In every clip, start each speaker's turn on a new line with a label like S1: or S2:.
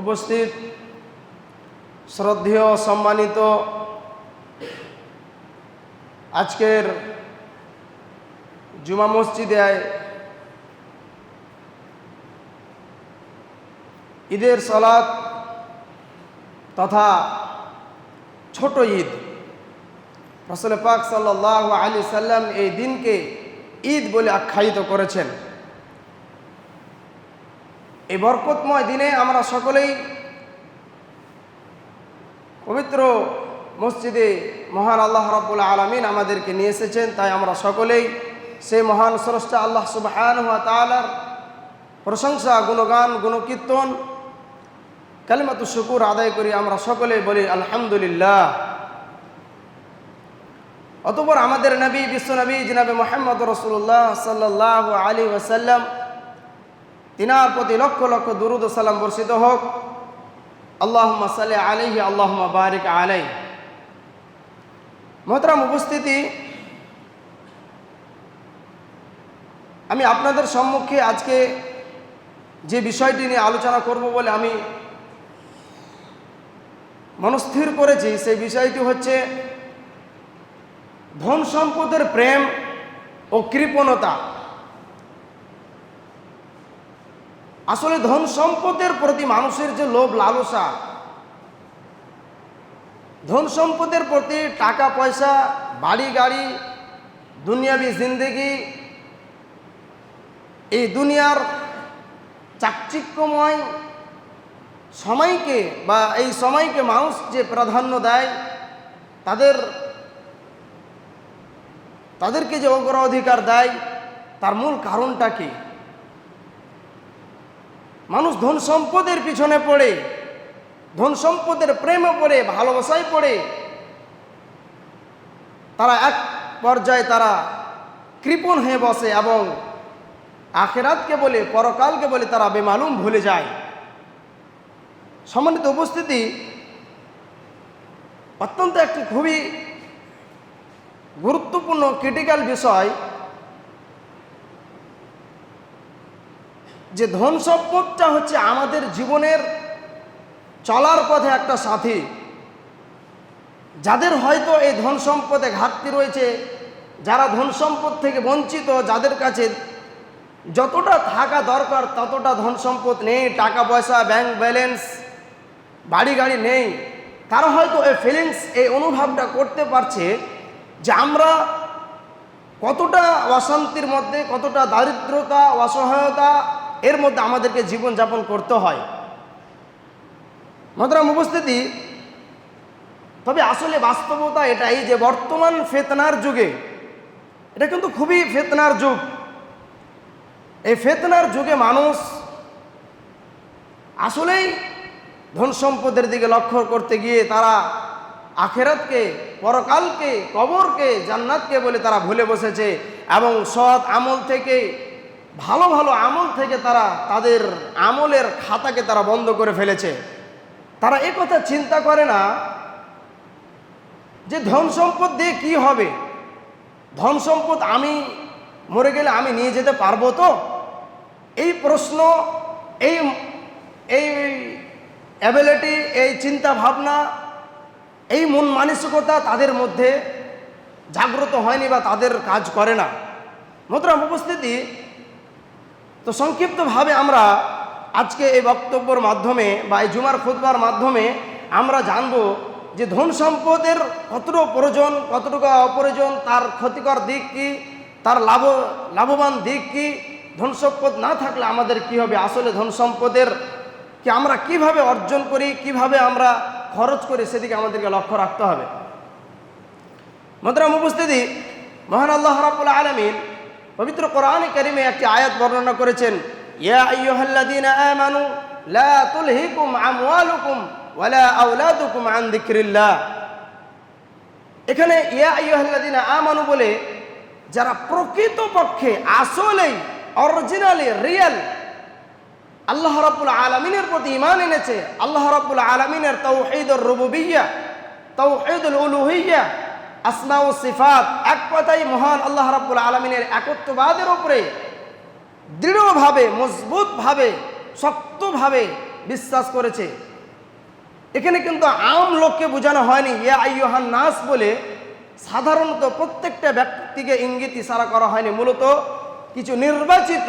S1: উপস্থিত। শ্রদ্ধেয়, সম্মানিত আজকের জুমা মসজিদে ঈদের সলাৎ তথা ছোট ঈদ। রসল পাক সাল্লাহ আলী সাল্লাম এই দিনকে ঈদ বলে আখ্যায়িত করেছেন। এই বরকতময় দিনে আমরা সকলেই পবিত্র মসজিদে মহান আল্লাহ রাবুল আলমিন আমাদেরকে নিয়ে এসেছেন, তাই আমরা সকলেই সেই মহান স্রষ্টা আল্লাহ সুবহান হুয়া তালার প্রশংসা, গুণগান, গুণকীর্তন কালিমাত শুকুর আদায় করি, আমরা সকলে বলি আলহামদুলিল্লাহ। অতপর আমাদের নবী বিশ্বনবী জিনাবে মোহাম্মদ রসুল্লাহ সাল্লাহ আলী ওসাল্লাম তিনার প্রতি লক্ষ লক্ষ দুরুদ সালাম বর্ষিত হোক। আল্লাহ সালে আলহি আল্লাহ বারিক আলাই মোহতরাম, উপস্থিতি। আমি আপনাদের সম্মুখে আজকে যে বিষয়টি নিয়ে আলোচনা করব বলে আমি মনস্থির করেছি, সেই বিষয়টি হচ্ছে ধন সম্পদের প্রেম ও কৃপণতা। আসলে ধন সম্পদের প্রতি মানুষের যে লোভ লালসা, ধন সম্পদের প্রতি টাকা, পয়সা, বাড়ি, গাড়ি, দুনিয়াবি জিন্দেগি, এই দুনিয়ার চাকচিক্যময় সময়কে বা এই সময়কে মানুষ যে প্রাধান্য দেয়, তাদের, তাদেরকে যে অগ্রাধিকার দেয়, তার মূল কারণটা কি? মানুষ ধন সম্পদের পিছনে পড়ে, ধন সম্পদের প্রেমে পড়ে, ভালোবাসায় পড়ে। তারা এক পর্যায়ে তারা কৃপণ হয়ে বসে এবং আখেরাতকে বলে, পরকালকে বলে তারা বেমালুম ভুলে যায়। সম্মানিত উপস্থিতি, অত্যন্ত একটি খুবই গুরুত্বপূর্ণ ক্রিটিক্যাল বিষয় যে ধন সম্পদটা হচ্ছে আমাদের জীবনের চলার পথে একটা সাথী। যাদের হয়তো এই ধন সম্পদে ঘাটতি রয়েছে, যারা ধন সম্পদ থেকে বঞ্চিত, যাদের কাছে যতটা থাকা দরকার, ততটা ধন সম্পদ নেই, টাকা পয়সা ব্যাংক ব্যালেন্স বাড়ি গাড়ি নেই। তারা হয়তো এই ফিলিংস এই অনুভবটা করতে পারছে যে আমরা কতটা অশান্তির মধ্যে, কতটা দারিদ্রতা, অসহায়তা এর মধ্যে আমাদেরকে জীবনযাপন করতে হয়। মতরাম উপস্থিতি? তবে আসলে বাস্তবতা এটাই যে বর্তমান ফেতনার যুগে, এটা কিন্তু খুবই ফেতনার যুগ। এই ফেতনার যুগে মানুষ আসলেই ধন সম্পদের দিকে লক্ষ্য করতে গিয়ে তারা আখেরাতকে, পরকালকে, কবরকে, জান্নাতকে বলে তারা ভুলে বসেছে এবং সৎ আমল থেকে ভালো ভালো আমল থেকে তারা তাদের আমলের খাতাকে তারা বন্ধ করে ফেলেছে। তারা কথা চিন্তা করে না যে ধন সম্পদ দিয়ে কি হবে? ধন সম্পদ আমি মরে গেলে আমি নিয়ে যেতে পারব তো? এই প্রশ্ন, এই এই অ্যাবিলিটি এই চিন্তা ভাবনা এই মন মানসিকতা তাদের মধ্যে জাগ্রত হয়নি বা তাদের কাজ করে না। মোতরাম উপস্থিতি তো সংক্ষিপ্তভাবে আমরা আজকে এই বক্তব্যর মাধ্যমে বা এই জুমার খুদবার মাধ্যমে আমরা জানব যে ধন সম্পদের কতটুকু প্রয়োজন, কতটুকু অপ্রয়োজন, তার ক্ষতিকর দিক কি, তার লাভ, লাভবান দিক কি, ধন সম্পদ না থাকলে আমাদের কি হবে, আসলে ধন সম্পদের কি আমরা কীভাবে অর্জন করি, কীভাবে আমরা খরচ করি, সেদিকে আমাদেরকে লক্ষ্য রাখতে হবে। মতরাম উপস্থিতি মহান আল্লাহ রাবুল আলমিন পবিত্র কোরআন করিমে একটি আয়াত বর্ণনা করেছেন লা তুলহিকুম আন এখানে আমানু বলে যারা প্রকৃতপক্ষে আসলেই, অরিজিনালি, রিয়েল, আল্লাহ রাব্বুল আলামিনের প্রতি ঈমান এনেছে, আল্লাহ রাব্বুল আলামিনের তাওহীদুর রুবুবিয়্যা তাওহীদুল উলুহিয়্যা আসমা ও সিফাত, এক কথাই মহান আল্লাহ রাব্বুল আলমিনের একত্ববাদের উপরে দৃঢ়ভাবে, মজবুতভাবে, শক্তভাবে বিশ্বাস করেছে। এখানে কিন্তু আম লোককে বোঝানো হয়নি, ইয়া আইয়ুহান নাস বলে সাধারণত প্রত্যেকটা ব্যক্তিকে ইঙ্গিত ইশারা করা হয়নি। মূলত কিছু নির্বাচিত,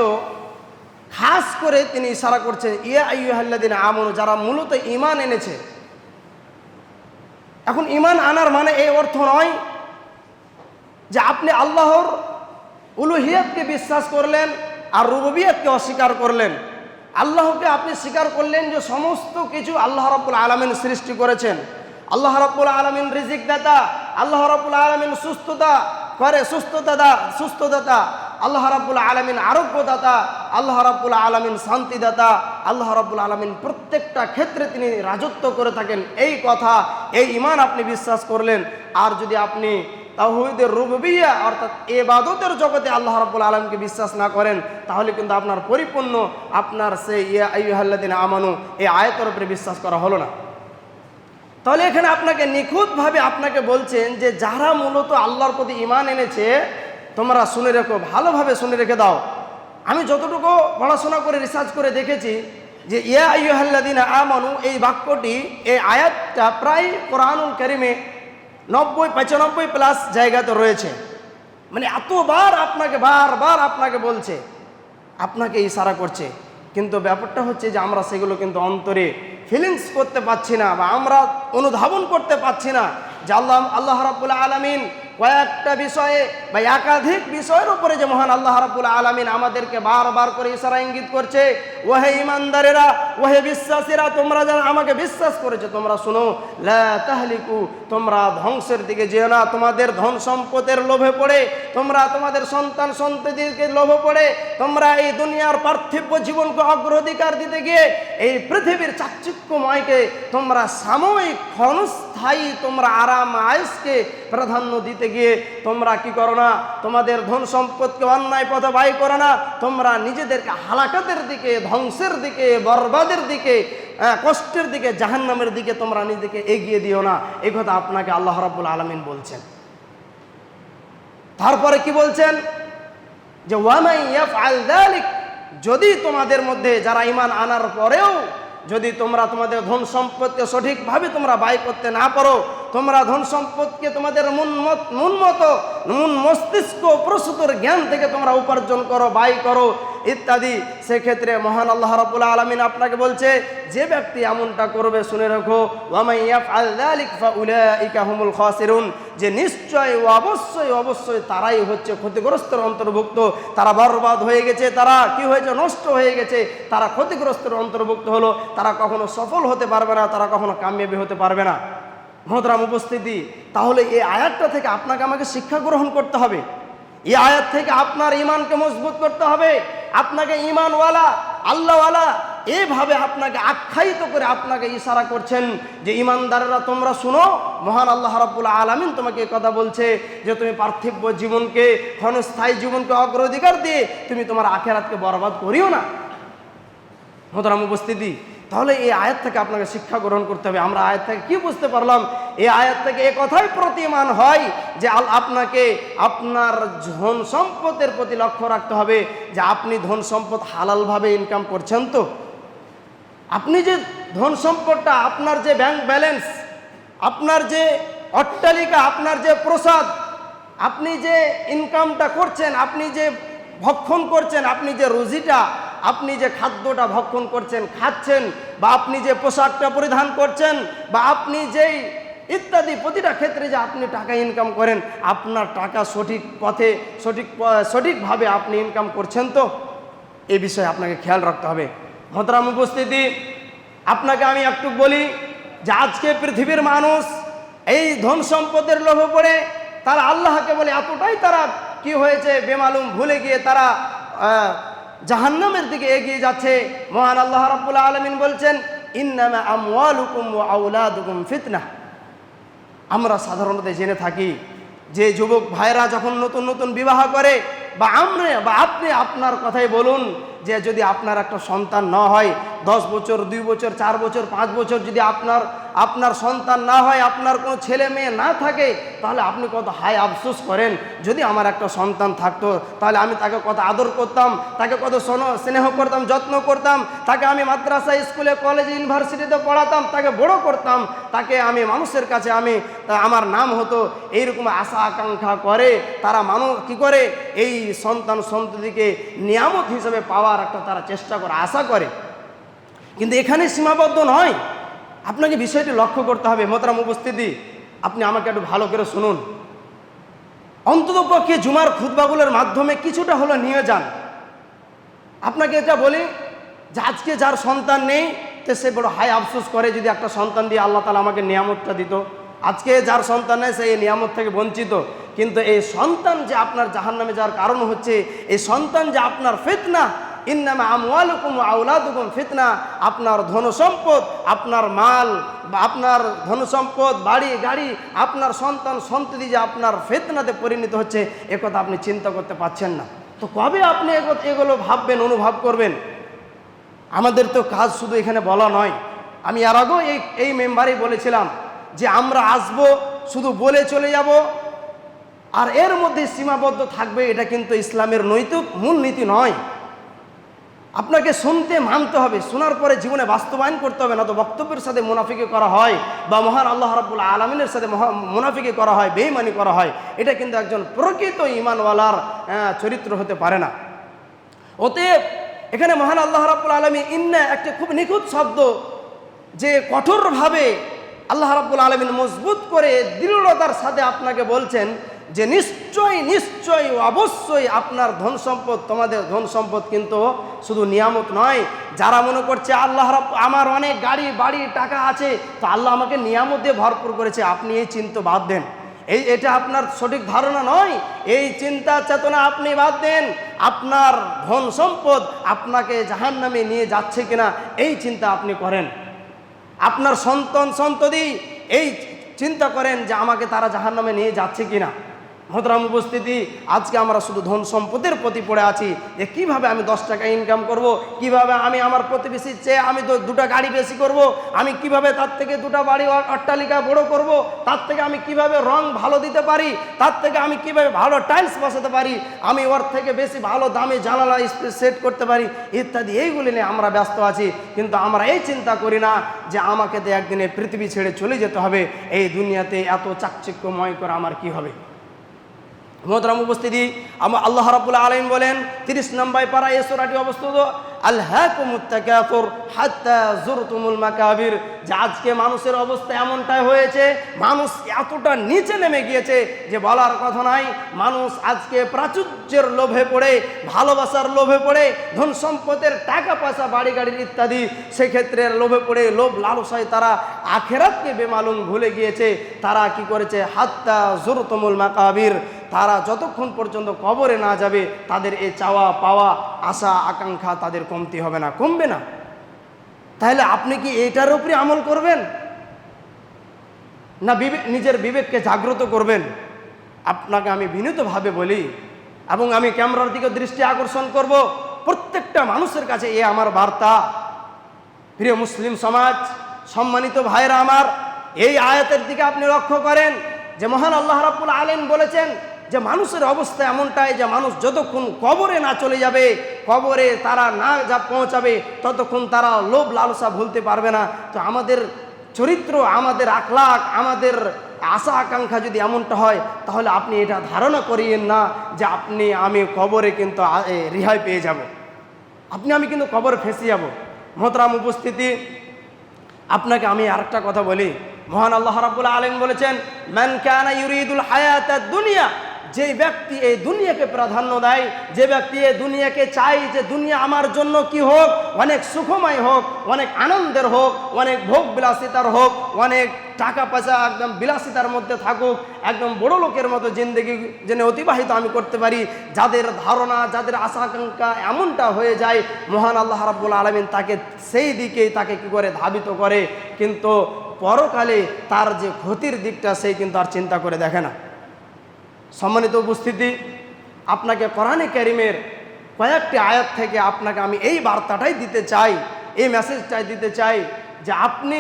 S1: খাস করে তিনি ইশারা করছেন, ইয়া আইয়ুহাল্লাদিন আমনু, যারা মূলত ইমান এনেছে। এখন ইমান আনার মানে এই অর্থ নয় যে আপনি আল্লাহর উলুহিয়াতকে বিশ্বাস করলেন আর রুবিয়াতকে অস্বীকার করলেন। আল্লাহকে আপনি স্বীকার করলেন যে সমস্ত কিছু আল্লাহ রাব্বুল আলমিন সৃষ্টি করেছেন। আল্লাহ রাব্বুল আলমিন রিজিক দাতা, আল্লাহ রাব্বুল আলমিন সুস্থতা, করে সুস্থতা সুস্থদাতা আল্লাহ রাব্বুল আলমিন আরোগ্যদাতা, আল্লাহ রাব্বুল আলমিন শান্তিদাতা, আল্লাহ রাব্বুল আলমিন প্রত্যেকটা ক্ষেত্রে তিনি রাজত্ব করে থাকেন। এই কথা, এই ইমান আপনি বিশ্বাস করলেন। আর যদি আপনি তাহিদের রুবিয়া অর্থাৎ এবাদতের জগতে আল্লাহ রাব্বুল আলমকে বিশ্বাস না করেন, তাহলে কিন্তু আপনার পরিপূর্ণ, আপনার সেই ইয়া আমানু এই আয়তর উপরে বিশ্বাস করা হলো না। তাহলে এখানে আপনাকে নিখুঁতভাবে আপনাকে বলছেন যে যারা মূলত আল্লাহর প্রতি ইমান এনেছে তোমরা শুনে রেখো, ভালোভাবে শুনে রেখে দাও। আমি যতটুকু পড়াশোনা করে রিসার্চ করে দেখেছি যে, ইয়া আইহাল্লাদিন আমানু, এই বাক্যটি, এই আয়াতটা প্রায় কোরআনুল করিমে নব্বই, পঁচানব্বই প্লাস জায়গাতে রয়েছে। মানে এতবার আপনাকে, বারবার আপনাকে বলছে, আপনাকে ইশারা করছে। কিন্তু ব্যাপারটা হচ্ছে যে, আমরা সেগুলো কিন্তু অন্তরে ফিলিংস করতে পারছি না বা আমরা অনুধাবন করতে পারছি না। যে আল্লাহ আল্লাহ রাবুল আলমিন কয়েকটা বিষয়ে বা একাধিক বিষয়ের উপরে যে মহান আল্লাহ রাবুল আলমিন আমাদেরকে বারবার করে ইশারা ইঙ্গিত করছে, ওহে ইমানদারেরা ওহে বিশ্বাসীরা, তোমরা যারা আমাকে বিশ্বাস করেছে, তোমরা শোনো, লা তাহলিকু, তোমরা ধ্বংসের দিকে যেও না, তোমাদের ধন সম্পদের লোভে পড়ে, তোমরা তোমাদের সন্তান সন্ততিকে লোভে পড়ে, তোমরা এই দুনিয়ার পার্থিব জীবনকে অগ্রাধিকার দিতে গিয়ে এই পৃথিবীর চাকচিক্যময়কে তোমরা সাময়িক ক্ষণস্থায়ী তোমরা আরাম আয়সকে প্রাধান্য দিতে গিয়ে তোমরা কি করো না? তোমাদের ধন সম্পদকে অন্যায় পথে ব্যয় করো না? তোমরা নিজেদেরকে হালাকাতের দিকে ধ্বংসের দিকে বরবাদের দিকে আহ, কষ্টের দিকে জাহান্নামের দিকে তোমরা নিজেকে এগিয়ে দিও না। এই কথা আপনাকে আল্লাহ রাব্বুল আলমিন বলছেন। তারপরে কি বলছেন? যে যদি তোমাদের মধ্যে যারা ইমান আনার পরেও যদি তোমরা তোমাদের ধন সম্পদকে সঠিকভাবে তোমরা ব্যয় করতে না পারো তোমরা ধন সম্পদকে তোমাদের মন মত, মন মস্তিষ্ক প্রসূতর জ্ঞান থেকে তোমরা উপার্জন করো ব্যয় করো, ইত্যাদি। সেক্ষেত্রে মহান আল্লাহ রাব্বুল আলামিন আপনাকে বলছে, যে ব্যক্তি এমনটা করবে, শুনে রাখো হুমুল খাসিরুন। যে নিশ্চয় অবশ্যই অবশ্যই তারাই হচ্ছে ক্ষতিগ্রস্তের অন্তর্ভুক্ত। তারা বরবাদ হয়ে গেছে, তারা কি হয়েছে? নষ্ট হয়ে গেছে। তারা ক্ষতিগ্রস্তের অন্তর্ভুক্ত হলো, তারা কখনো সফল হতে পারবে না, তারা কখনো কামিয়াবি হতে পারবে না। মহতরাম উপস্থিতি, তাহলে এই আয়াতটা থেকে আপনাকে আমাকে শিক্ষা গ্রহণ করতে হবে। এই আয়াত থেকে আপনার ইমানকে মজবুত করতে হবে। আপনাকে ইমানওয়ালা আল্লাহওয়ালা এভাবে আপনাকে আখ্যায়িত করে আপনাকে ইশারা করছেন যে, ইমানদারেরা, তোমরা শুনো, মহান আল্লাহ রাব্বুল আলামিন তোমাকে এ কথা বলছে যে, তুমি পার্থিব জীবনকে, ক্ষণস্থায়ী জীবনকে অগ্রাধিকার দিয়ে তুমি তোমার আখেরাতকে বরবাদ করিও না। মোহতারাম উপস্থিতি তাহলে এই আয়াত থেকে আপনাকে শিক্ষা গ্রহণ করতে হবে। আমরা আয়াত থেকে কি বুঝতে পারলাম? এই আয়াত থেকে এ কথাই প্রতিমান হয় যে আল- আপনাকে আপনার ধন সম্পদের প্রতি লক্ষ্য রাখতে হবে যে আপনি ধন সম্পদ হালালভাবে ইনকাম করছেন তো। আপনি যে ধন সম্পদটা, আপনার যে ব্যাংক ব্যালেন্স আপনার যে অট্টালিকা, আপনার যে প্রসাদ, আপনি যে ইনকামটা করছেন, আপনি যে ভক্ষণ করছেন, আপনি যে রুজিটা আপনি যে খাদ্যটা ভক্ষণ করছেন, খাচ্ছেন, বা আপনি যে পোশাকটা পরিধান করছেন, বা আপনি যেই ইত্যাদি প্রতিটা ক্ষেত্রে যে আপনি টাকা ইনকাম করেন, আপনার টাকা সঠিক পথে, সঠিক সঠিকভাবে আপনি ইনকাম করছেন তো? এ বিষয়ে আপনাকে খেয়াল রাখতে হবে। মহতরাম উপস্থিতি, আপনাকে আমি একটু বলি যে আজকে পৃথিবীর মানুষ এই ধন সম্পদের লোভে পড়ে, তারা আল্লাহকে বলে এতটাই তারা কি হয়েছে বেমালুম, ভুলে গিয়ে তারা জাহান্নামের দিকে এগিয়ে যাচ্ছে। মহান আল্লাহ রাব্বুল আলমিন বলছেন আউলাদুকুম ফিতনা। আমরা সাধারণত জেনে থাকি যে যুবক ভাইরা যখন নতুন নতুন বিবাহ করে, বা আমরা বা আপনি আপনার কথাই বলুন যে যদি আপনার একটা সন্তান না হয়, দশ বছর, দুই বছর, চার বছর, পাঁচ বছর যদি আপনার আপনার সন্তান না হয়, আপনার কোনো ছেলে মেয়ে না থাকে, তাহলে আপনি কত হাই আফসোস করেন। যদি আমার একটা সন্তান থাকতো, তাহলে আমি তাকে কত আদর করতাম, তাকে কত স্ন- স্নেহ করতাম, যত্ন করতাম, তাকে আমি মাদ্রাসা স্কুলে, কলেজ, ইউনিভার্সিটিতে পড়াতাম, তাকে বড় করতাম, তাকে আমি মানুষের কাছে আমি আমার নাম হতো, এইরকম আশা আকাঙ্ক্ষা করে, তারা মানুষ কি করে? এই সন্তান সন্ততিকে নিয়ামত হিসেবে পাওয়ার একটা তারা চেষ্টা করে, আশা করে। কিন্তু এখানে সীমাবদ্ধ নয়। আপনাকে বিষয়টি লক্ষ্য করতে হবে মোতরাম উপস্থিতি। আপনি আমাকে একটু ভালো করে শুনুন। অন্তত পক্ষে জুমার খুতবাগুলোর মাধ্যমে কিছুটা হলো নিয়ে যান। আপনাকে এটা বলি, যে আজকে যার সন্তান নেই, তো সে বড় হাই আফসোস করে যদি একটা সন্তান দিয়ে আল্লাহ তালা আমাকে নিয়ামতটা দিত। আজকে যার সন্তান নেই, সে এই নিয়ামত থেকে বঞ্চিত। কিন্তু এই সন্তান যে আপনার জাহান নামে যাওয়ার কারণ হচ্ছে, এই সন্তান যে আপনার ফিতনা ইন্নামা আমওয়ালুকুম আউলাদুকুম ফিতনা। আপনার ধন সম্পদ আপনার মাল আপনার ধন সম্পদ বাড়ি, গাড়ি, আপনার সন্তান, সন্ততি যে আপনার ফেতনাতে পরিণত হচ্ছে একথা আপনি চিন্তা করতে পারছেন না। তো কবে আপনি এগো- এগুলো ভাববেন, অনুভব করবেন? আমাদের তো কাজ শুধু এখানে বলা নয়। আমি আর আগেও এই এই মেম্বারেই বলেছিলাম যে আমরা আসব, শুধু বলে চলে যাব, আর এর মধ্যে সীমাবদ্ধ থাকবে, এটা কিন্তু ইসলামের নৈতিক মূলনীতি নয়। আপনাকে শুনতে মানতে হবে, শোনার পরে জীবনে বাস্তবায়ন করতে হবে না তো বক্তব্যের সাথে মুনাফিকে করা হয় বা মহান আল্লাহ রাবুল আলমিনের সাথে মুনাফিকে করা হয় বেইমানি করা হয়। এটা কিন্তু একজন প্রকৃত ইমানওয়ালার চরিত্র হতে পারে না। অতএব এখানে মহান আল্লাহ রাব্বুল আলমী ইন্না একটা খুব নিখুঁত শব্দ যে কঠোরভাবে আল্লাহ রাব্বুল আলমিন মজবুত করে দৃঢ়তার সাথে আপনাকে বলছেন যে নিশ্চয়ই নিশ্চয়ই, অবশ্যই আপনার ধন সম্পদ, তোমাদের ধন সম্পদ কিন্তু শুধু নিয়ামত নয়। যারা মনে করছে আল্লাহ আমার অনেক গাড়ি, বাড়ি, টাকা আছে, তো আল্লাহ আমাকে নিয়ামত দিয়ে ভরপুর করেছে, আপনি এই চিন্তা বাদ দেন। এই, এটা আপনার সঠিক ধারণা নয়। এই চিন্তা চেতনা আপনি বাদ দেন। আপনার ধন সম্পদ আপনাকে জাহান নামে নিয়ে যাচ্ছে কিনা, এই চিন্তা আপনি করেন। আপনার সন্তান সন্ততি, এই চিন্তা করেন যে আমাকে তারা জাহান নামে নিয়ে যাচ্ছে কিনা। মহতরাম উপস্থিতি, আজকে আমরা শুধু ধন সম্পদের প্রতি পড়ে আছি, যে কীভাবে আমি দশ টাকা ইনকাম করব, কীভাবে আমি আমার প্রতিবেশীর চেয়ে আমি তো দুটো গাড়ি বেশি করব, আমি কীভাবে তার থেকে দুটো বাড়ি অট্টালিকা বড় করব, তার থেকে আমি কীভাবে রং ভালো দিতে পারি, তার থেকে আমি কীভাবে ভালো টাইলস বসাতে পারি, আমি ওর থেকে বেশি ভালো দামে জানালা সেট করতে পারি, ইত্যাদি, এইগুলি নিয়ে আমরা ব্যস্ত আছি। কিন্তু আমরা এই চিন্তা করি না যে আমাকে তো একদিনে পৃথিবী ছেড়ে চলে যেতে হবে, এই দুনিয়াতে এত চাকচিক্যময় করে আমার কি হবে? মোহতরাম উপস্থিতি। আমার আল্লাহ রাবুল আলম বলেন, তিরিশ নম্বর পারা এ সোরাটি অবস্থিত যে আজকে মানুষের অবস্থা এমনটাই হয়েছে, মানুষ এতটা নিচে নেমে গিয়েছে যে বলার কথা নাই। মানুষ আজকে প্রাচুর্যের লোভে পড়ে, ভালোবাসার লোভে পড়ে, ধন সম্পদের টাকা পয়সা, বাড়ি গাড়ির ইত্যাদি, সেক্ষেত্রে লোভে পড়ে, লোভ লালসায় তারা আখেরাতকে বেমালুম ভুলে গিয়েছে। তারা কি করেছে? হাত্তা জুরতুমুল মাকাবির। তারা যতক্ষণ পর্যন্ত কবরে না যাবে, তাদের এ চাওয়া পাওয়া, আশা, আকাঙ্ক্ষা তাদের কমতি হবে না। কমবে না। তাহলে আপনি কি এটার উপরে আমল করবেন? না বিবেক নিজের বিবেককে জাগ্রত করবেন? আপনাকে আমি বিনীতভাবে বলি, এবং আমি ক্যামেরার দিকে দৃষ্টি আকর্ষণ করব, প্রত্যেকটা মানুষের কাছে এ আমার বার্তা। প্রিয় মুসলিম সমাজ, সম্মানিত ভাইরা আমার, এই আয়াতের দিকে আপনি লক্ষ্য করেন যে মহান আল্লাহ রাব্বুল আলেম বলেছেন যে মানুষের অবস্থা এমনটাই যে মানুষ যতক্ষণ কবরে না চলে যাবে, কবরে তারা না যা পৌঁছাবে, ততক্ষণ তারা লোভ লালসা ভুলতে পারবে না। তো আমাদের চরিত্র, আমাদের আখলাক আমাদের আশা আকাঙ্ক্ষা যদি এমনটা হয়, তাহলে আপনি এটা ধারণা করিয়েন না যে আপনি, আমি কবরে কিন্তু রেহাই পেয়ে যাব। আপনি, আমি কিন্তু কবরে ফেসে যাব। মহতরাম উপস্থিতি, আপনাকে আমি আরেকটা কথা বলি। মহান আল্লাহ রাব্বুল আলামিন বলেছেন, মান কানা ইউরিদুল হায়াতাদ দুনিয়া যে ব্যক্তি এই দুনিয়াকে প্রাধান্য দেয়, যে ব্যক্তি এই দুনিয়াকে চাই যে দুনিয়া আমার জন্য কি হোক, অনেক সুখময় হোক, অনেক আনন্দের হোক, অনেক ভোগ বিলাসিতার হোক, অনেক টাকা পয়সা একদম বিলাসিতার মধ্যে থাকুক, একদম বড় লোকের মতো জিন্দগি যেন অতিবাহিত আমি করতে পারি, যাদের ধারণা, যাদের আশা আকাঙ্ক্ষা এমনটা হয়ে যায়, মহান আল্লাহ রাব্বুল আলমিন তাকে সেই দিকেই তাকে কি করে ধাবিত করে, কিন্তু পরকালে তার যে ক্ষতির দিকটা, সেই কিন্তু আর চিন্তা করে দেখে না। সম্মানিত উপস্থিতি, আপনাকে কোরআনে ক্যারিমের কয়েকটি আয়াত থেকে আপনাকে আমি এই বার্তাটাই দিতে চাই, এই মেসেজটাই দিতে চাই যে আপনি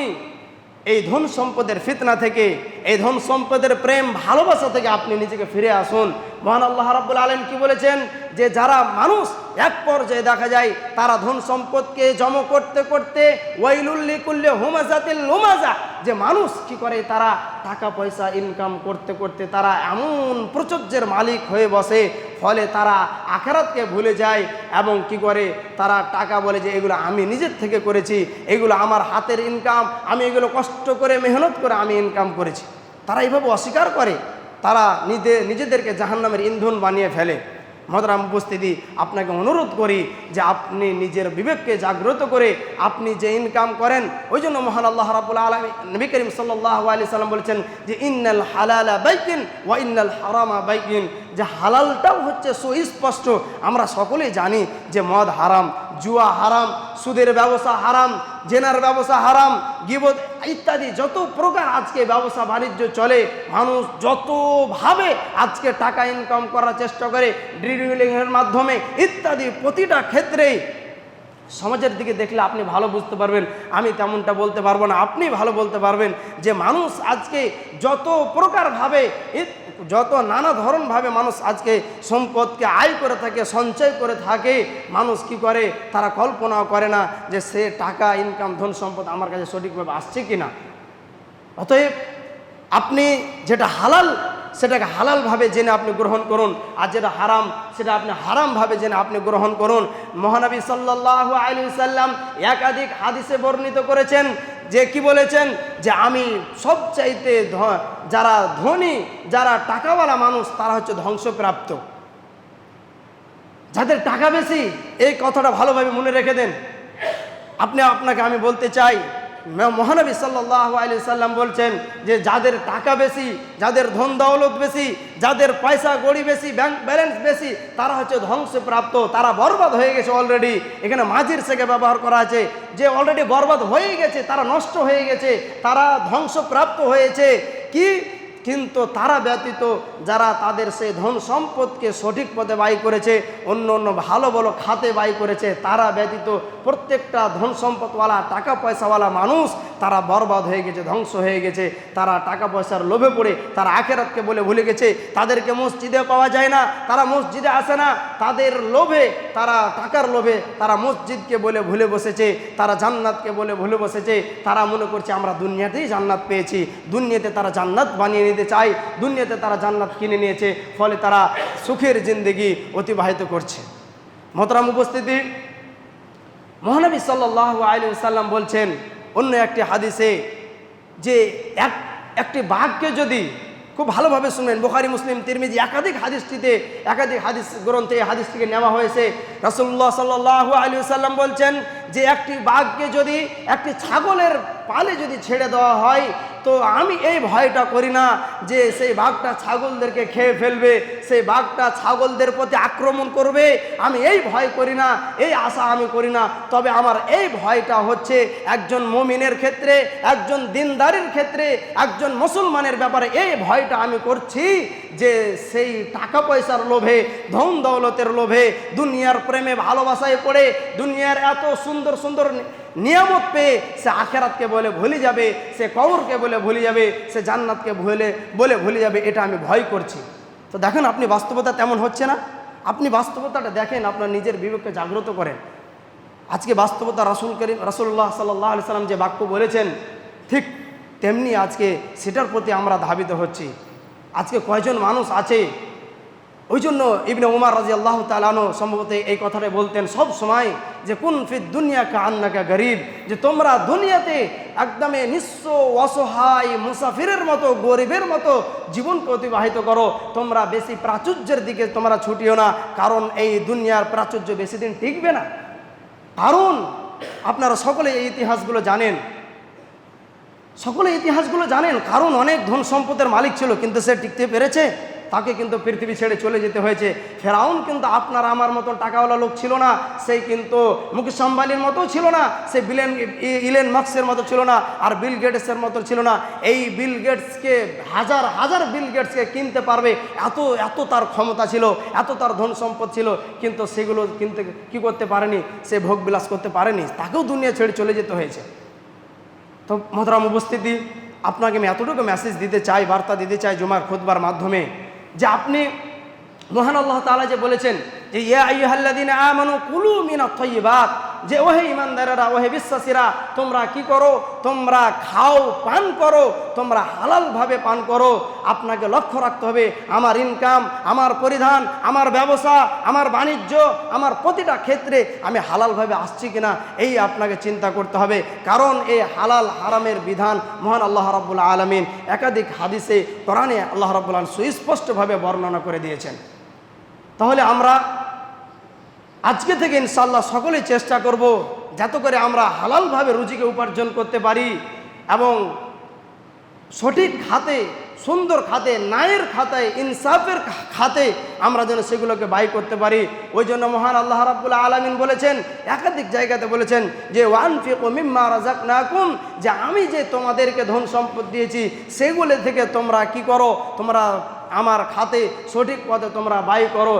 S1: এই ধন সম্পদের ফিতনা থেকে, এই ধন সম্পদের প্রেম ভালোবাসা থেকে আপনি নিজেকে ফিরে আসুন। মহান আল্লাহ রাব্বুল আলম কি বলেছেন? যে যারা মানুষ এক পর্যায়ে দেখা যায়, তারা ধন সম্পদকে জম করতে করতে ওয়াইলুল্লি করলে হুমাজাতিল লুমাজা, যে মানুষ কি করে? তারা টাকা পয়সা ইনকাম করতে করতে তারা এমন প্রচুর্যের মালিক হয়ে বসে, ফলে তারা আখারাতকে ভুলে যায় এবং কি করে? তারা টাকা বলে যে এগুলো আমি নিজের থেকে করেছি, এগুলো আমার হাতের ইনকাম আমি এগুলো কষ্ট করে, মেহনত করে আমি ইনকাম করেছি। তারা এইভাবে অস্বীকার করে। তারা নিজে, নিজেদেরকে জাহান্নামের ইন্ধন বানিয়ে ফেলে। মহতরাম উপস্থিতি, আপনাকে অনুরোধ করি যে আপনি নিজের বিবেককে জাগ্রত করে আপনি যে ইনকাম করেন, ওই জন্য মহান আল্লাহ রাবুল আলম নবী করিম সাল্লাহ আলি সাল্লাম বলছেন যে, ইন্নাল হালালা বাইকিন ওয়া ইন্নাল হারামা বাইকিন যে হালালটাও হচ্ছে সুস্পষ্ট। আমরা সকলেই জানি যে মদ হারাম, জুয়া হারাম, সুদের ব্যবসা হারাম, জেনার ব্যবসা হারাম, গিবত ইত্যাদি যত প্রকার আজকে ব্যবসা বাণিজ্য চলে, মানুষ যতভাবে আজকে টাকা ইনকাম করার চেষ্টা করে ড্রিলিংয়ের মাধ্যমে ইত্যাদি প্রতিটা ক্ষেত্রেই সমাজের দিকে দেখলে আপনি ভালো বুঝতে পারবেন, আমি তেমনটা বলতে পারব না, আপনি ভালো বলতে পারবেন যে মানুষ আজকে যত প্রকারভাবে যত নানা ধরনভাবে মানুষ আজকে সম্পদকে আয় করে থাকে, সঞ্চয় করে থাকে, মানুষ কি করে? তারা কল্পনাও করে না যে সে টাকা ইনকাম ধন সম্পদ আমার কাছে সঠিকভাবে আসছে কি না অতএব আপনি যেটা হালাল সেটাকে হালালভাবে জেনে আপনি গ্রহণ করুন আর যেটা হারাম, সেটা আপনি হারামভাবে জেনে আপনি গ্রহণ করুন। মহানবী সাল্লাহ আলী সাল্লাম একাধিক হাদিসে বর্ণিত করেছেন যে কি বলেছেন? যে আমি সবচাইতে যারা ধনী, যারা টাকাওয়ালা মানুষ, তারা হচ্ছে ধ্বংসপ্রাপ্ত। যাদের টাকা বেশি, এই কথাটা ভালোভাবে মনে রেখে দেন। আপনি, আপনাকে আমি বলতে চাই মহানবী সাল্লাহ আলি সাল্লাম বলছেন যে যাদের টাকা বেশি, যাদের ধন দৌলত বেশি, যাদের পয়সা গড়ি বেশি ব্যাংক ব্যালেন্স বেশি, তারা হচ্ছে ধ্বংসপ্রাপ্ত, তারা বরবাদ হয়ে গেছে অলরেডি এখানে মাঝির সেকে ব্যবহার করা আছে। যে অলরেডি বরবাদ হয়ে গেছে, তারা নষ্ট হয়ে গেছে, তারা ধ্বংসপ্রাপ্ত হয়েছে। কি? কিন্তু তারা ব্যতীত যারা তাদের সেই ধন সম্পদকে সঠিক পথে ব্যয় করেছে, অন্য অন্য ভালো ভালো খাতে ব্যয় করেছে, তারা ব্যতীত প্রত্যেকটা ধন সম্পদওয়ালা টাকা পয়সাওয়ালা মানুষ তারা বরবাদ হয়ে গেছে, ধ্বংস হয়ে গেছে। তারা টাকা পয়সার লোভে পড়ে, তারা আখেরাতকে বলে ভুলে গেছে। তাদেরকে মসজিদে পাওয়া যায় না, তারা মসজিদে আসে না। তাদের লোভে, তারা টাকার লোভে তারা মসজিদকে বলে ভুলে বসেছে, তারা জান্নাতকে বলে ভুলে বসেছে। তারা মনে করছে, আমরা দুনিয়াতেই জান্নাত পেয়েছি। দুনিয়াতে তারা জান্নাত বানিয়ে নিতে চায়, দুনিয়াতে তারা জান্নাত কিনে নিয়েছে, ফলে তারা সুখের জিন্দগি অতিবাহিত করছে। মতরাম উপস্থিতি, মহানবী সাল্লাহ আলী সাল্লাম বলছেন, অন্য একটি হাদিসে যে এক, একটি বাঘকে যদি খুব ভালোভাবে শুনবেন বোখারি, মুসলিম, তিরমিজি, একাধিক হাদিসটিতে, একাধিক হাদিস গ্রন্থে এই হাদিসটিকে নেওয়া হয়েছে। রসুল্লাহ সাল্লাহ আলী সাল্লাম বলছেন যে একটি বাঘকে যদি, একটি ছাগলের পালে যদি ছেড়ে দেওয়া হয়, তো আমি এই ভয়টা করি না যে সেই বাঘটা ছাগলদেরকে খেয়ে ফেলবে, সেই বাঘটা ছাগলদের প্রতি আক্রমণ করবে। আমি এই ভয় করি না, এই আশা আমি করি না। তবে আমার এই ভয়টা হচ্ছে একজন মমিনের ক্ষেত্রে, একজন দিনদারের ক্ষেত্রে, একজন মুসলমানের ব্যাপারে এই ভয়টা আমি করছি যে সেই টাকা পয়সার লোভে ধন দৌলতের লোভে, দুনিয়ার প্রেমে, ভালোবাসায় পড়ে, দুনিয়ার এত সুন্দর সুন্দর সুন্দর নিয়ামত পেয়ে সে আখেরাতকে বলে ভুলে যাবে, সে কবরকে বলে ভুলে যাবে, সে জান্নাতকে ভুলে, বলে ভুলে যাবে, এটা আমি ভয় করছি। তো দেখেন আপনি বাস্তবতা তেমন হচ্ছে না। আপনি বাস্তবতাটা দেখেন, আপনার নিজের বিবেককে জাগ্রত করেন। আজকে বাস্তবতা রাসুল করিম রাসুল্লাহ সাল্লাহ আলি সাল্লাম যে বাক্য বলেছেন, ঠিক তেমনি আজকে সেটার প্রতি আমরা ধাবিত হচ্ছি। আজকে কয়জন মানুষ আছে ওই জন্য ইবনে উমার রাজি আল্লাহ তালানো সম্ভবত এই কথাটা বলতেন সব সময় যে, কোন ফির দুনিয়া কা আন্নাকা গরিব? যে, তোমরা দুনিয়াতে একদমে নিঃস্ব অসহায় মুসাফিরের মতো, গরিবের মতো জীবনকে অতিবাহিত করো। তোমরা বেশি প্রাচুর্যের দিকে তোমরা ছুটিও না, কারণ এই দুনিয়ার প্রাচুর্য বেশি দিন টিকবে না। কারণ আপনারা সকলে এই ইতিহাসগুলো জানেন। সকলে ইতিহাসগুলো জানেন, কারণ অনেক ধন সম্পদের মালিক ছিল, কিন্তু সে টিকতে পেরেছে। তাকে কিন্তু পৃথিবী ছেড়ে চলে যেতে হয়েছে। ফেরাউন কিন্তু আপনার আমার মতন টাকাওয়ালা লোক ছিল না, সেই কিন্তু মুকেশ আম্বানির মতো ছিল না, সে বিলেন ইলেন মার্কসের মতো ছিল না, আর বিল গেটসের মতো ছিল না। এই বিল গেটসকে হাজার হাজার বিল গেটসকে কিনতে পারবে এত এত তার ক্ষমতা ছিল, এত তার ধন সম্পদ ছিল, কিন্তু সেগুলো কিনতে, কি করতে পারেনি, সে ভোগ বিলাস করতে পারেনি, তাকেও দুনিয়া ছেড়ে চলে যেতে হয়েছে। তো মহতরাম উপস্থিতি, আপনাকে আমি এতটুকু মেসেজ দিতে চাই, বার্তা দিতে চাই জুমার খুতবার মাধ্যমে। যে আপনি মহান আল্লাহ তালা যে বলেছেন যে, ইয়া আইয়ুহাল্লাযীনা আমানু কুলু মিনাত তাইয়্যিবাত যে, ওহে ইমানদারেরা ওহে বিশ্বাসীরা, তোমরা কি করো? তোমরা খাও, পান করো, তোমরা হালালভাবে পান করো। আপনাকে লক্ষ্য রাখতে হবে, আমার ইনকাম আমার পরিধান, আমার ব্যবসা, আমার বাণিজ্য, আমার প্রতিটা ক্ষেত্রে আমি হালালভাবে আসছি কিনা, এই আপনাকে চিন্তা করতে হবে। কারণ এই হালাল হারামের বিধান মহান আল্লাহ রাব্বুল আলমিন একাধিক হাদিসে, কোরআনে আল্লাহ রাব্বুল আলম সুস্পষ্টভাবে বর্ণনা করে দিয়েছেন। তাহলে আমরা আজকে থেকে ইনশাল্লাহ সকলেই চেষ্টা করব যাতে করে আমরা হালালভাবে রুজিকে উপার্জন করতে পারি এবং সঠিক খাতে, সুন্দর খাতে, ন্যায়ের খাতায়, ইনসাফের খাতে আমরা যেন সেগুলোকে বাই করতে পারি। ওই জন্য মহান আল্লাহ রাব্বুল আলামিন বলেছেন, একাধিক জায়গাতে বলেছেন যে ওয়ান ফিকু মিম্মা রাযাকনাকুম যে, আমি যে তোমাদেরকে ধন সম্পদ দিয়েছি, সেগুলো থেকে তোমরা কি করো? তোমরা আমার খাতে সঠিক পথে তোমরা বাই করো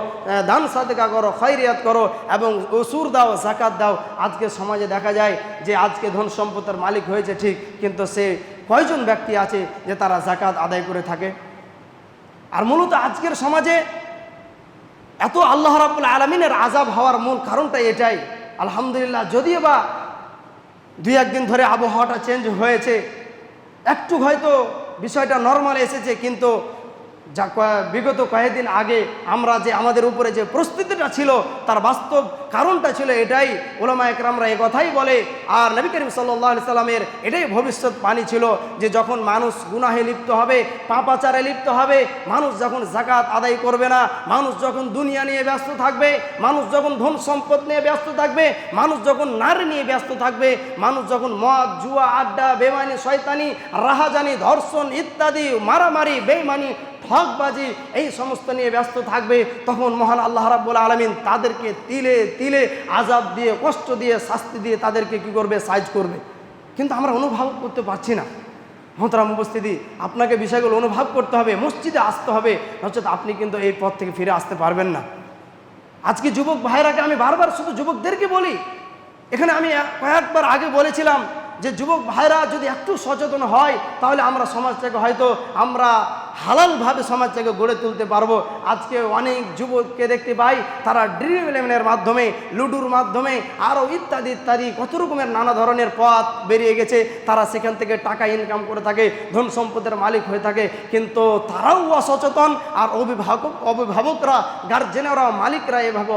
S1: দান সাদকা করো খৈরিয়াত করো এবং ওসুর দাও জাকাত দাও। আজকে সমাজে দেখা যায় যে আজকে ধন সম্পদের মালিক হয়েছে ঠিক, কিন্তু সে কয়জন ব্যক্তি আছে যে তারা জাকাত আদায় করে থাকে? আর মূলত আজকের সমাজে এত আল্লাহ রাবুল আলমিনের আজাব হওয়ার মূল কারণটা এটাই। আলহামদুলিল্লাহ, যদিও বা দুই একদিন ধরে আবহাওয়াটা চেঞ্জ হয়েছে, একটু হয়তো বিষয়টা নর্মাল এসেছে, কিন্তু যা বিগত কয়েকদিন আগে আমরা যে আমাদের উপরে যে প্রস্তুতিটা ছিল, তার বাস্তব কারণটা ছিল এটাই। ওলামা একরামরা এ কথাই বলে, আর নবী করিম সাল্লাহ সাল্লামের এটাই ভবিষ্যৎ বাণী ছিল যে যখন মানুষ গুনাহে লিপ্ত হবে, পাপাচারে লিপ্ত হবে, মানুষ যখন জাকাত আদায় করবে না, মানুষ যখন দুনিয়া নিয়ে ব্যস্ত থাকবে, মানুষ যখন ধন সম্পদ নিয়ে ব্যস্ত থাকবে, মানুষ যখন নারী নিয়ে ব্যস্ত থাকবে, মানুষ যখন মদ, জুয়া, আড্ডা, বেমানি, শয়তানি, রাহাজানি, ধর্ষণ ইত্যাদি, মারামারি বেমানি ঠকবাজি এই সমস্ত নিয়ে ব্যস্ত থাকবে, তখন মহান আল্লাহ রাব্বুল আলমিন তাদেরকে তিলে তিলে আজাব দিয়ে, কষ্ট দিয়ে, শাস্তি দিয়ে তাদেরকে কি করবে? সাইজ করবে। কিন্তু আমরা অনুভব করতে পারছি না। মহতরাম উপস্থিতি, আপনাকে বিষয়গুলো অনুভব করতে হবে, মসজিদে আসতে হবে। নচেত আপনি কিন্তু এই পথ থেকে ফিরে আসতে পারবেন না। আজকে যুবক ভাইরাকে আমি বারবার শুধু যুবকদেরকে বলি, এখানে আমি কয়েকবার আগে বলেছিলাম যে যুবক ভাইরা যদি একটু সচেতন হয়, তাহলে আমরা সমাজটাকে হয়তো আমরা হালালভাবে সমাজটাকে গড়ে তুলতে পারব। আজকে অনেক যুবককে দেখতে পাই, তারা ড্রিম ইলেভেনের মাধ্যমে, লুডুর মাধ্যমে আরও ইত্যাদি ইত্যাদি, কত রকমের নানা ধরনের পথ বেরিয়ে গেছে। তারা সেখান থেকে টাকা ইনকাম করে থাকে, ধন সম্পদের মালিক হয়ে থাকে, কিন্তু তারাও অসচেতন আর অভিভাবক অভিভাবকরা গার্জেনেরা মালিকরা এভাবে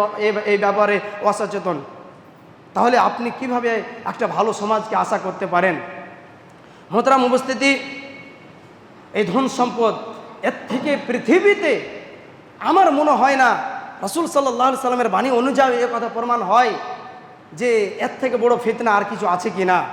S1: এই ব্যাপারে অসচেতন। তাহলে আপনি কীভাবে একটা ভালো সমাজকে আশা করতে পারেন? মোহতারাম উপস্থিতি, এই ধন সম্পদ, এর থেকে পৃথিবীতে আমার মনে হয় না রসুল সাল্লাহ সাল্লামের বাণী অনুযায়ী এ কথা প্রমাণ হয় যে এর থেকে বড় ফেতনা আর কিছু আছে কি না।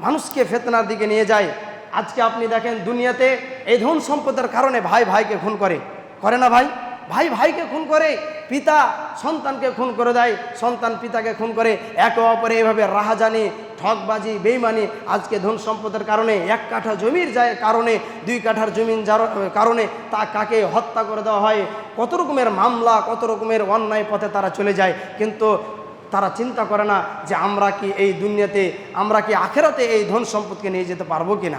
S1: মানুষকে ফেতনার দিকে নিয়ে যায়। আজকে আপনি দেখেন দুনিয়াতে এই ধন সম্পদের কারণে ভাই ভাইকে খুন করে। করে না ভাই? ভাই ভাইকে খুন করে, পিতা সন্তানকে খুন করে দেয়, সন্তান পিতাকে খুন করে। একে অপরে এভাবে রাহাজানি ঠকবাজি বেইমানি, আজকে ধন সম্পদের কারণে এক কাঠা জমির যায় কারণে, দুই কাঠার জমিন যার- কারণে তা কাকে হত্যা করে দেওয়া হয়। কত রকমের মামলা, কত রকমের অন্যায় পথে তারা চলে যায়। কিন্তু তারা চিন্তা করে না যে আমরা কি এই দুনিয়াতে, আমরা কি আখেরাতে এই ধন সম্পদকে নিয়ে যেতে পারব কিনা।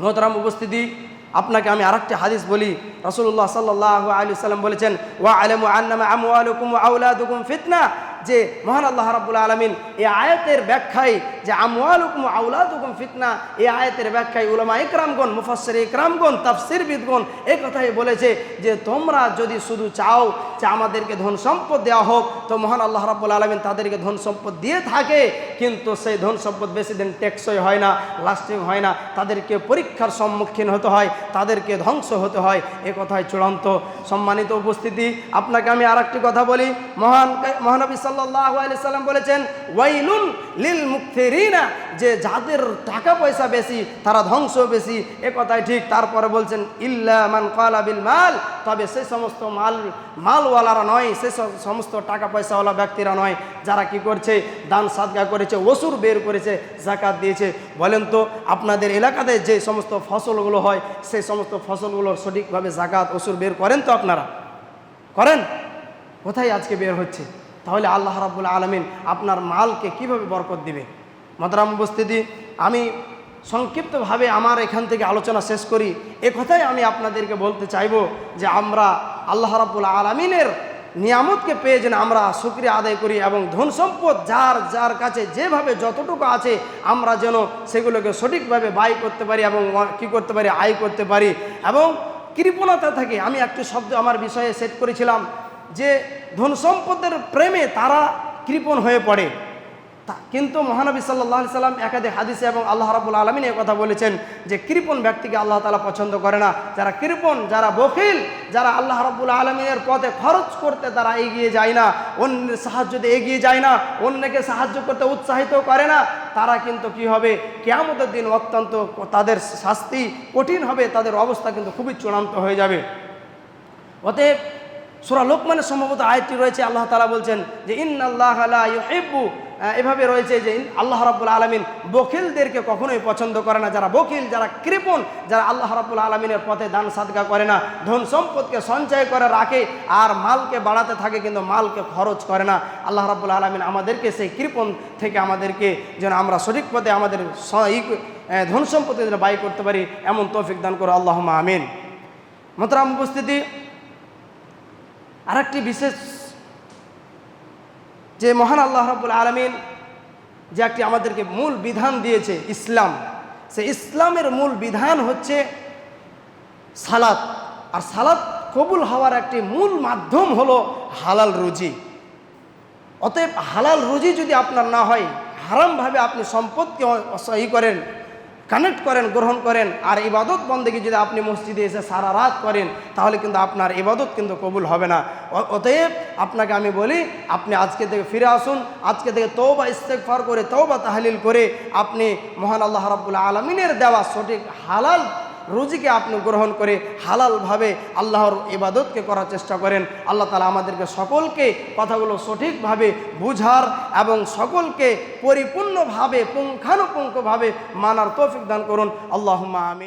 S1: নতরাম উপস্থিতি আপনাকে আমি আরেকটি হাদিস বলি। রসুল্লাহ সাল্লাহ আলু সাল্লাম বলেছেন, ওয়া আলম আন্নামা আমু আলুকুম আউলাদুকুম ফিতনা। যে মহান আল্লাহ রাব্বুল আলমিন এই আয়াতের ব্যাখ্যায় যে আমওয়ালুকুম আউলাদুকুম ফিতনা, এই আয়াতের ব্যাখ্যায় উলামা ইকরামগণ, মুফাসসির ইকরামগণ, তাফসিরবিদগণ এই কথাই বলেছে যে তোমরা যদি শুধু চাও যে আমাদেরকে ধন সম্পদ দেওয়া হোক, তো মহান আল্লাহ রাব্বুল আলমিন তাদেরকে ধন সম্পদ দিয়ে থাকে, কিন্তু সেই ধন সম্পদ বেশি দিন টেকসই হয় না লাস্টিং হয় না, তাদেরকে পরীক্ষার সম্মুখীন হতে হয়, তাদেরকে ধ্বংস হতে হয়, এ কথায় চূড়ান্ত সম্মানিত উপস্থিতি। আপনাকে আমি আর কথা বলি, মহান মহানবী সাল্লাম বলেছেন, ওয়াইলুন লিল মুক্তিরিনা যে যাদের টাকা পয়সা বেশি, তারা ধ্বংস বেশি। এ কথাই ঠিক। তারপরে বলছেন, ইল্লা মান কালা বিল মাল তবে সেই সমস্ত মাল, মালওয়ালারা নয়, সে সমস্ত টাকা পয়সাওয়ালা ব্যক্তিরা নয়, যারা কি করছে, দান সাদগা করেছে ওসুর বের করেছে জাকাত দিয়েছে। বলেন তো, আপনাদের এলাকাতে যে সমস্ত ফসলগুলো হয় সেই সমস্ত ফসলগুলোর সঠিকভাবে জাকাত ওসুর বের করেন তো আপনারা? করেন? কোথায় আজকে বের হচ্ছে? তাহলে আল্লাহ রাবুল আলমিন আপনার মালকে কীভাবে বরকত দিবে? মদরাম উপস্থিতি, আমি সংক্ষিপ্তভাবে আমার এখান থেকে আলোচনা শেষ করি। এ কথাই আমি আপনাদেরকে বলতে চাইব যে আমরা আল্লাহ রাবুল আলমিনের নিয়ামতকে পেয়ে যেন আমরা শুক্রিয়া আদায় করি এবং ধন সম্পদ যার যার কাছে যেভাবে যতটুকু আছে আমরা যেন সেগুলোকে সঠিকভাবে ব্যয় করতে পারি এবং কি করতে পারি, আয় করতে পারি। এবং কৃপণতা থাকে। আমি একটি শব্দ আমার বিষয়ে সেট করেছিলাম। যে ধন সম্পদের প্রেমে তারা কৃপণ হয়ে পড়ে। কিন্তু মহানবী সাল্লাহ সাল্লাম একাধিক হাদিসে এবং আল্লাহ রাবুল আলমিন কথা বলেছেন যে কৃপণ ব্যক্তিকে আল্লাহ তালা পছন্দ করে না। যারা কৃপণ, যারা বকিল যারা আল্লাহ রাবুল আলমিনের পথে খরচ করতে তারা এগিয়ে যায় না, অন্যের সাহায্যতে এগিয়ে যায় না, অন্যকে সাহায্য করতে উৎসাহিত করে না, তারা কিন্তু কি হবে? কেয়ামতের দিন অত্যন্ত তাদের শাস্তি কঠিন হবে, তাদের অবস্থা কিন্তু খুবই চূড়ান্ত হয়ে যাবে। অতএব সুরা লোকমানের সম্ভবত আয়টি রয়েছে, আল্লাহ তালা বলছেন যে ইন আল্লাহ ইহেব্বু এভাবে রয়েছে যে, আল্লাহ রাবুল আলমিন বকিলদেরকে কখনোই পছন্দ করে না। যারা বকিল, যারা কৃপণ, যারা আল্লাহ রাবুল আলমিনের পথে দান সাদগা করে না। ধন সম্পদকে সঞ্চয় করে রাখে আর মালকে বাড়াতে থাকে, কিন্তু মালকে খরচ করে না। আল্লাহ রাবুল আলমিন আমাদেরকে সেই কৃপণ থেকে আমাদেরকে যেন আমরা সঠিক পথে আমাদের ধন সম্পত্তি যেন ব্যয় করতে পারি, এমন তৌফিক দান করো। আল্লাহ আমিন। মতরাম উপস্থিতি আরেকটি বিশেষ যে মহান আল্লাহ রাবুল আলমিন যে একটি আমাদেরকে মূল বিধান দিয়েছে ইসলাম। সে ইসলামের মূল বিধান হচ্ছে সালাত। আর সালাত কবুল হওয়ার একটি মূল মাধ্যম হলো হালাল রুজি। অতএব হালাল রুজি যদি আপনার না হয়, হারামভাবে আপনি সম্পদকে ই করেন। কানেক্ট করেন, গ্রহণ করেন, আর ইবাদত বন্দেকে যদি আপনি মসজিদে এসে সারা রাত করেন, তাহলে কিন্তু আপনার ইবাদত কিন্তু কবুল হবে না। অতএব আপনাকে আমি বলি, আপনি আজকে থেকে ফিরে আসুন, আজকে থেকে তৌবা ইস্তেকফার করে তৌবা তাহলিল করে, আপনি মহান আল্লাহ রাবুল আলমিনের দেওয়া সঠিক, হালাল রুজিকে আপনি গ্রহণ করে হালালভাবে আল্লাহর ইবাদতকে করার চেষ্টা করেন। আল্লাহ তালা আমাদেরকে সকলকে কথাগুলো সঠিকভাবে বুঝার এবং সকলকে পরিপূর্ণভাবে পুঙ্খানুপুঙ্খভাবে মানার তৌফিক দান করুন। আল্লাহ আমি